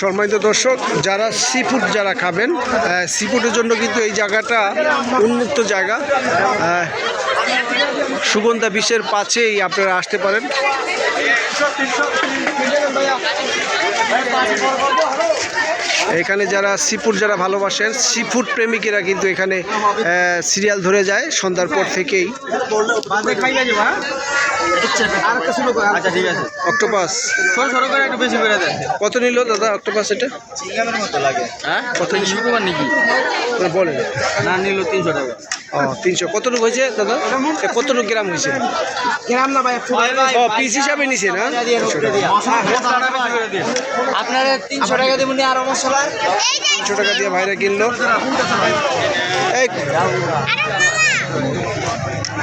সম্মানিত দর্শক, যারা সি ফুড যারা খাবেন সি ফুডের জন্য কিন্তু এই জায়গাটা উন্মুক্ত জায়গা। সুগন্ধা বিশ্বের পাশেই আপনারা আসতে পারেন। এখানে যারা সিফুড যারা ভালোবাসেন সিফুড প্রেমিকেরা কিন্তু এখানে সিরিয়াল ধরে যায় সন্ধ্যার পর থেকেই। ঠিক আছে অক্টোপাস। কত নিল দাদা অক্টোপাস এটা? কত বলেন না নিল তিনশো টাকা। ও তিনশো। কতটুকু হয়েছে দাদা? এ কতটুকু গ্রাম হয়েছে? গ্রাম না ভাই ও পিস হিসাবে নিছে না আপনারা তিনশো টাকা দেবেন আরও মশলা। তিনশো টাকা দিয়ে ভাইরা কিনলো। এই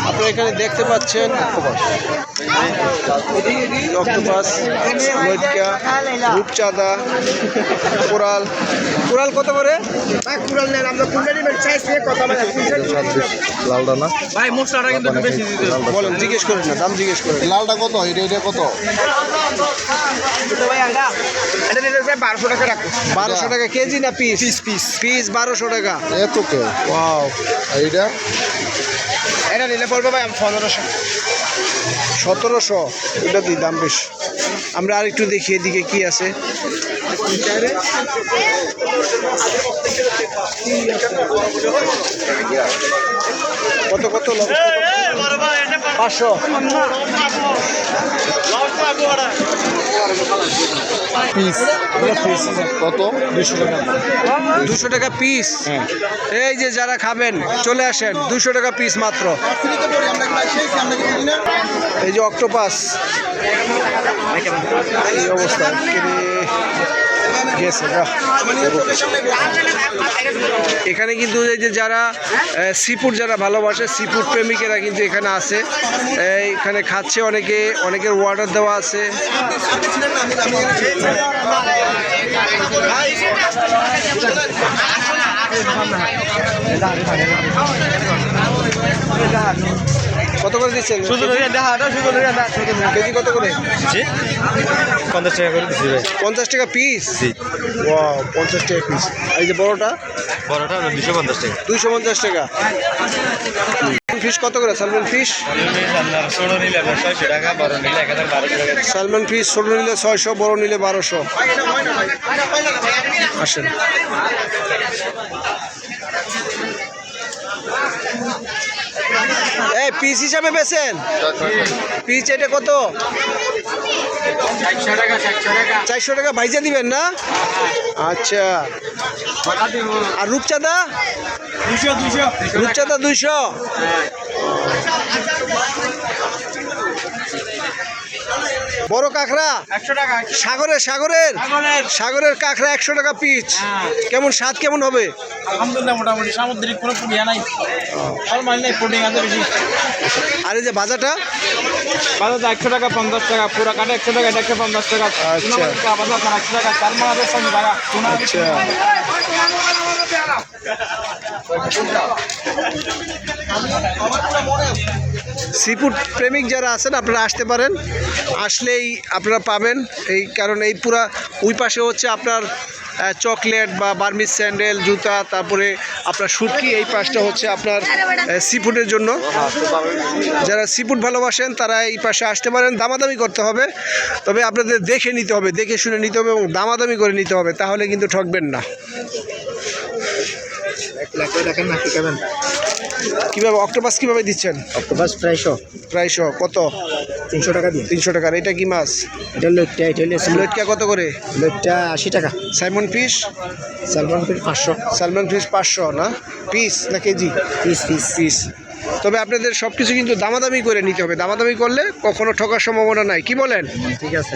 আপনারা এখানে দেখতে পাচ্ছেন অক্টোপাস লটকা রূপচাঁদা কোরাল কোরাল কত করে? লালটা না? ভাই মশলাটা কিন্তু একটু বেশি দিতে বলেন জিজ্ঞেস করেন না দাম জিজ্ঞেস করেন। লালটা কত? এটা এটা কত? বারোশো টাকা রাখো। বারোশো টাকা কেজি না পিস পিস পিস পিস বারোশো টাকা। এত কে ওয়াও এইটা? এটা নিলে পড়বে ভাই আমি পনেরোশো সতেরোশো। এটা দিই দাম বেশ। আমরা আর একটু দেখি এদিকে কি আছে। কত কত পাঁচশো। পিস কত? দুশো টাকা। দুশো টাকা পিস এই যে যারা খাবেন চলে আসেন। দুশো টাকা পিস মাত্র। এই যে অক্টোপাস এই অবস্থা। এখানে কিন্তু এই যে যারা সিফুড যারা ভালোবাসে সিফুড প্রেমিকেরা কিন্তু এখানে আছে এখানে খাচ্ছে অনেকে, অনেকের অর্ডার দেওয়া আছে। কত করে দিচ্ছেন? কেজি কত করে? পঞ্চাশ টাকা করে দিচ্ছি ভাই। পঞ্চাশ টাকা পিস ওয়াও পঞ্চাশ টাকা পিস এই যে বড়টা? বড়টা দুশো পঞ্চাশ টাকা। দুইশো পঞ্চাশ টাকা। ফিশ কত করে? সালমান ফিশ সালমান ফিশ ছোটো নিলে ছয়শো বড় নিলে বারোশো। আসেন। এই পিস হিসাবে বেছেন? পিস এটা কত? চারশো টাকা ভাইজা দিবেন না? আচ্ছা। আর রূপচাঁদা? রূপচাঁদা দুইশো। বড় কাঁকড়া? একশো টাকা সাগরের সাগরের? সাগরের। কাঁকড়া একশো টাকা পিস হ্যাঁ। কেমন স্বাদ কেমন হবে? আলহামদুলিল্লাহ মোটামুটি সামুদ্রিক কোনো পুড়িয়া নাই। আর এই যে ভাজাটা বাজার একশো টাকা পঞ্চাশ টাকা পুরো কাটা একশো টাকা এটা একশো পঞ্চাশ টাকা। আচ্ছা। একশো টাকা চার মাস সোনা আচ্ছা সিফুড প্রেমিক যারা আছেন, আপনারা আসতে পারেন। আসলেই আপনারা পাবেন। এই কারণ এই পুরা, ওই পাশে হচ্ছে আপনার চকলেট বা বার্মিস স্যান্ডেল, জুতা, তারপরে আপনার শুটকি এই পাশটা হচ্ছে আপনার সিফুডের জন্য। যারা সিফুড ভালোবাসেন, তারা এই পাশে আসতে পারেন। দামাদামি করতে হবে। তবে আপনাদের দেখে নিতে হবে, দেখে শুনে নিতে হবে এবং দামাদামি করে নিতে হবে। তাহলে কিন্তু ঠকবেন না। দেখেন না কি খাবেন? কীভাবে অক্টোপাস কীভাবে দিচ্ছেন? অক্টোপাস প্রায়শো প্রায়শো কত? তিনশো টাকা দিয়ে। তিনশো টাকার এটা কি মাছ? এটা লোকটা এটা হলে লটকা কত করে? লোকটা আশি টাকা। Simon fish? সালমান ফির পাঁচশো। সালমান ফিশ পাঁচশো না? পিস না কেজি? Piece piece. পিস। তবে আপনাদের সব কিছু কিন্তু দামাদামি করে নিতে হবে। দামাদামি করলে কখনো ঠকার সম্ভাবনা নাই। কি বলেন? ঠিক আছে।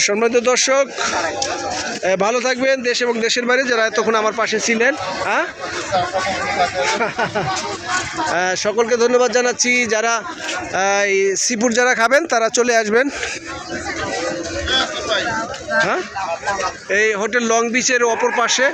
সম্মানিত দর্শক ভালো থাকবেন দেশ এবং দেশের বাইরে যারা এতক্ষণ আমার পাশে ছিলেন হ্যাঁ? সকলকে ধন্যবাদ জানাচ্ছি। যারা এই সিপুর যারা খাবেন, তারা চলে আসবেন। হ্যাঁ? এই হোটেল লং বিচের অপর পাশে।